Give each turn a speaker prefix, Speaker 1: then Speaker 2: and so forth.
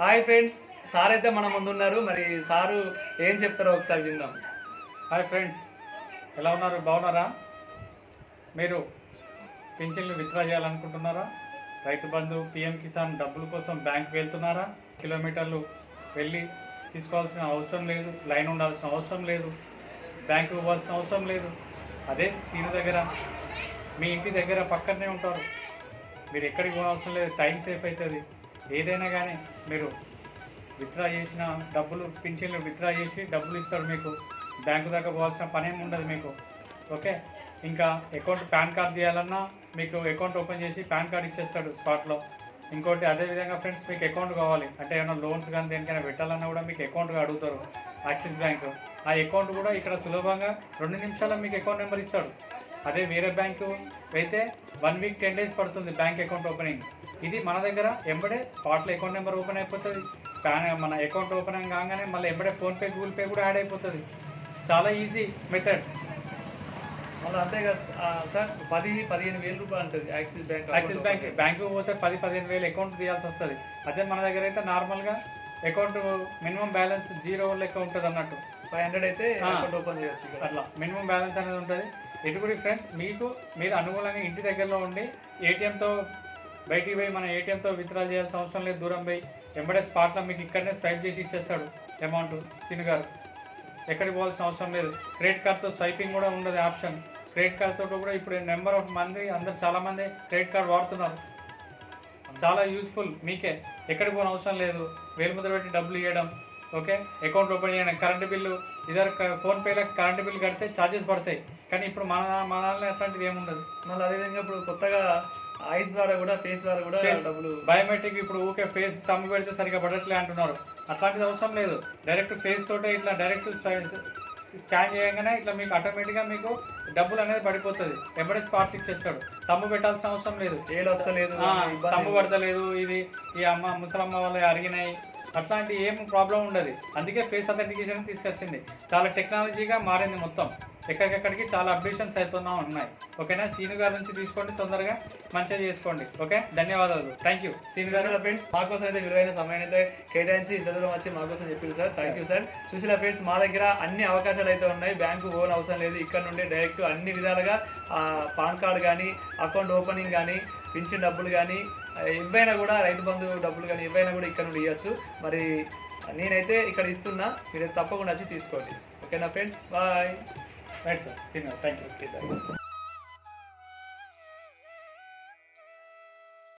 Speaker 1: Hi friends sir అయితే మన ముందు ఉన్నారు. మరి సారు ఏం చెప్తారో ఒకసారి విందాం.
Speaker 2: హాయ్ ఫ్రెండ్స్ ఎలా ఉన్నారు? బాగున్నారా? మీరు పింఛన్లు విత్డ్రా చేయాలనుకుంటున్నారా? రైతు బంధు పిఎం కిసాన్ డబ్బుల కోసం బ్యాంక్ వెళ్తున్నారా? కిలోమీటర్లు వెళ్ళి తీసుకోవాల్సిన అవసరం లేదు లైన్ ఉండాల్సిన అవసరం లేదు బ్యాంకు ఇవ్వాల్సిన అవసరం లేదు. అదే సీను దగ్గర మీ ఇంటి దగ్గర పక్కనే ఉంటారు. మీరు ఎక్కడికి పోవాల్సిన లేదు టైం సేఫ్ అవుతుంది. ఏదైనా కానీ మీరు విత్డ్రా చేసిన డబ్బులు పింఛన్లు విత్డ్రా చేసి డబ్బులు ఇస్తారు మీకు. బ్యాంకు దాకా పోవాల్సిన పని ఏమి ఉండదు మీకు. ఓకే? ఇంకా అకౌంట్ పాన్ కార్డ్ తీయాలన్నా మీకు అకౌంట్ ఓపెన్ చేసి పాన్ కార్డ్ ఇచ్చేస్తాడు స్పాట్లో ఇంకోటి అదేవిధంగా ఫ్రెండ్స్ మీకు అకౌంట్ కావాలి. అంటే ఏమైనా లోన్స్ కానీ దేనికైనా పెట్టాలన్నా కూడా మీకు అకౌంట్ అడుగుతారు యాక్సిస్ బ్యాంక్. ఆ అకౌంట్ కూడా ఇక్కడ సులభంగా రెండు నిమిషాల్లో మీకు అకౌంట్ నెంబర్ ఇస్తాడు. అదే వేరే బ్యాంకు అయితే వన్ వీక్ టెన్ డేస్ పడుతుంది బ్యాంక్ అకౌంట్ ఓపెనింగ్ ఇది మన దగ్గర ఎంబడే స్పాట్లో అకౌంట్ నెంబర్ ఓపెన్ అయిపోతుంది. మన అకౌంట్ ఓపెన్ కాగానే మళ్ళీ ఎంబడే ఫోన్పే గూగుల్ పే కూడా యాడ్ అయిపోతుంది. చాలా ఈజీ మెథడ్.
Speaker 1: మళ్ళీ అంతేగా సార్. పది పదిహేను వేల రూపాయలు ఉంటుంది Axis bank
Speaker 2: Axis bank bank పోతే పది పదిహేను వేలు అకౌంట్ తీయాల్సి వస్తుంది. అదే మన దగ్గర అయితే నార్మల్గా అకౌంట్ మినిమం బ్యాలెన్స్ జీరో లెక్క ఉంటుంది అన్నట్టు.
Speaker 1: ఫైవ్ హండ్రెడ్ అయితే. అకౌంట్ ఓపెన్ చేయొచ్చు.
Speaker 2: అట్లా. మినిమం బ్యాలెన్స్ అనేది ఉంటుంది. ఎటువంటి ఫ్రెండ్స్ మీకు మీరు అనుకూలంగా ఇంటి దగ్గరలో ఉండి ఏటీఎంతో బయటికి పోయి మన ఏటీఎంతో విత్డ్రా చేయాల్సిన అవసరం లేదు. దూరం పోయి ఎంబడే స్పాట్లో మీకు ఇక్కడనే స్వైప్ చేసి ఇచ్చేస్తాడు అమౌంట్ సిన్ గారు. ఎక్కడికి పోవాల్సిన అవసరం లేదు. క్రెడిట్ కార్డ్తో స్వైపింగ్ కూడా ఉండదు ఆప్షన్ క్రెడిట్ కార్డ్తో కూడా ఇప్పుడు నెంబర్ ఆఫ్ మంది అందరు చాలా మంది క్రెడిట్ కార్డ్ వాడుతున్నారు. చాలా యూస్ఫుల్ మీకే. ఎక్కడికి పోని అవసరం లేదు. వేలు ముద్ర పెట్టి డబ్బులు ఇవ్వడం ఓకే? అకౌంట్ ఓపెన్ చేయడం. కరెంట్ బిల్లు ఇదర్ ఫోన్పేలో కరెంట్ బిల్లు కడితే ఛార్జెస్ పడతాయి. కానీ ఇప్పుడు మన మన అట్లాంటిది ఏముండదు
Speaker 1: మళ్ళీ అదేవిధంగా ఇప్పుడు కొత్తగా ఐస్ ద్వారా కూడా ఫేస్ ద్వారా కూడా. డబ్బులు
Speaker 2: బయోమెట్రిక్ ఇప్పుడు ఊకే ఫేస్ తమ్ము పెడితే సరిగా పడట్లే అంటున్నారు. అట్లాంటిది అవసరం లేదు. డైరెక్ట్ ఫేస్ తోటే ఇట్లా డైరెక్ట్ స్కాన్ చేయగానే ఇట్లా మీకు ఆటోమేటిక్గా మీకు డబ్బులు అనేది పడిపోతుంది. ఎంబడే స్పాట్ ఇచ్చేస్తాడు. తమ్ము పెట్టాల్సిన అవసరం లేదు.
Speaker 1: ఏలు వస్తలేదు
Speaker 2: తమ్ము పడతలేదు. ఇది ఈ అమ్మ ముసలమ్మ వల్ల అరిగినాయి. అట్లాంటి ఏం ప్రాబ్లం ఉండదు. అందుకే ఫేస్ అథెంటికేషన్ తీసుకొచ్చింది. చాలా టెక్నాలజీగా మారింది మొత్తం. ఎక్కడికెక్కడికి చాలా అప్డేషన్స్ అవుతున్నా ఉన్నాయి. ఓకేనా? సీను గారి నుంచి తీసుకోండి తొందరగా. మంచిగా చేసుకోండి. ఓకే? ధన్యవాదాలు. థ్యాంక్ యూ సీను గారు.
Speaker 1: ఫ్రెండ్స్ మా కోసం అయితే విలువైన సమయం అయితే కేటాయించి ఇంత దూరం వచ్చి మాకోసం చెప్పారు చెప్పింది sir. Thank you sir Sushila friends మా దగ్గర అన్ని అవకాశాలు అయితే ఉన్నాయి. బ్యాంకు ఓన్ అవసరం లేదు. ఇక్కడ నుండి డైరెక్ట్ అన్ని విధాలుగా పాన్ కార్డ్ కానీ అకౌంట్ ఓపెనింగ్ కానీ పింఛన్ డబ్బులు కానీ ఇవైనా కూడా రైతు బంధు డబ్బులు కానీ ఇవైనా కూడా ఇక్కడ నుండి ఇవ్వచ్చు మరి నేనైతే ఇక్కడ ఇస్తున్నా. మీరు తప్పకుండా వచ్చి తీసుకోండి. ఓకేనా friends? Bye
Speaker 2: right sir Seenu thank you